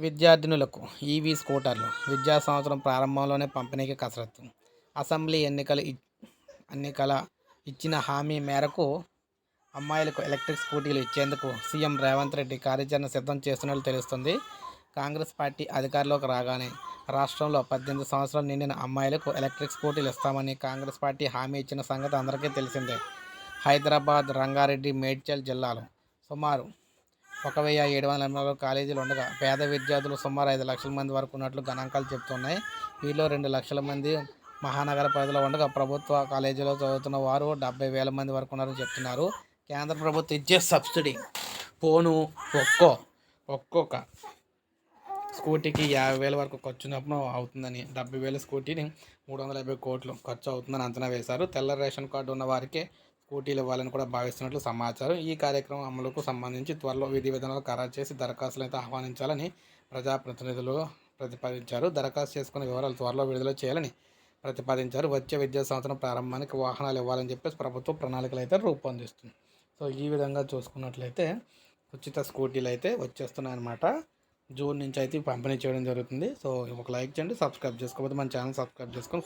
విద్యార్థినులకు EV స్కూటర్లు విద్యా సంవత్సరం ప్రారంభంలోనే పంపిణీకి కసరత్తు. అసెంబ్లీ ఎన్నికల ఇ- ఎన్నికల ఇచ్చిన హామీ మేరకు అమ్మాయిలకు ఎలక్ట్రిక్ స్కూటీలు ఇచ్చేందుకు సీఎం రేవంత్ రెడ్డి కార్యాచరణ సిద్ధం చేస్తున్నట్లు తెలుస్తుంది. కాంగ్రెస్ పార్టీ అధికారంలోకి రాగానే రాష్ట్రంలో పద్దెనిమిది సంవత్సరాలు నిండిన అమ్మాయిలకు ఎలక్ట్రిక్ స్కూటీలు ఇస్తామని కాంగ్రెస్ పార్టీ హామీ ఇచ్చిన సంగతి అందరికీ తెలిసిందే. హైదరాబాద్ రంగారెడ్డి మేడ్చల్ జిల్లాలో సుమారు ఒక వెయ్యి ఏడు వందల ఎనభై నాలుగు కాలేజీలు ఉండగా పేద విద్యార్థులు సుమారు ఐదు లక్షల మంది వరకు ఉన్నట్లు గణాంకాలు చెబుతున్నాయి వీరిలో రెండు లక్షల మంది మహానగర పరిధిలో ఉండగా ప్రభుత్వ కాలేజీలో చదువుతున్న వారు డెబ్బై వేల మంది వరకు ఉన్నారని చెప్తున్నారు. కేంద్ర ప్రభుత్వం ఇచ్చే సబ్సిడీ ఫోను ఒక్కో ఒక్కొక్క స్కూటీకి యాభై వేల వరకు ఖర్చునప్పుడు అవుతుందని డెబ్బై వేల స్కూటీని మూడు వందల యాభై కోట్లు ఖర్చు అవుతుందని అంచనా వేశారు. తెల్ల రేషన్ కార్డు ఉన్న వారికి స్కూటీలు ఇవ్వాలని కూడా భావిస్తున్నట్లు సమాచారం. ఈ కార్యక్రమం అమలుకు సంబంధించి త్వరలో విధి విధానాలు ఖరారు చేసి దరఖాస్తులు అయితే ఆహ్వానించాలని ప్రజాప్రతినిధులు ప్రతిపాదించారు. దరఖాస్తు చేసుకున్న వివరాలు త్వరలో విడుదల చేయాలని ప్రతిపాదించారు. వచ్చే విద్యా సంవత్సరం ప్రారంభానికి వాహనాలు ఇవ్వాలని చెప్పేసి ప్రభుత్వం ప్రణాళికలు అయితే రూపొందిస్తుంది సో ఈ విధంగా చూసుకున్నట్లయితే ఉచిత స్కూటీలు అయితే వచ్చేస్తున్నాయి అనమాట జూన్ నుంచి అయితే పంపిణీ చేయడం జరుగుతుంది. సో ఒక లైక్ చేయండి సబ్స్క్రైబ్ చేసుకోకపోతే మన ఛానల్ సబ్స్క్రైబ్ చేసుకొని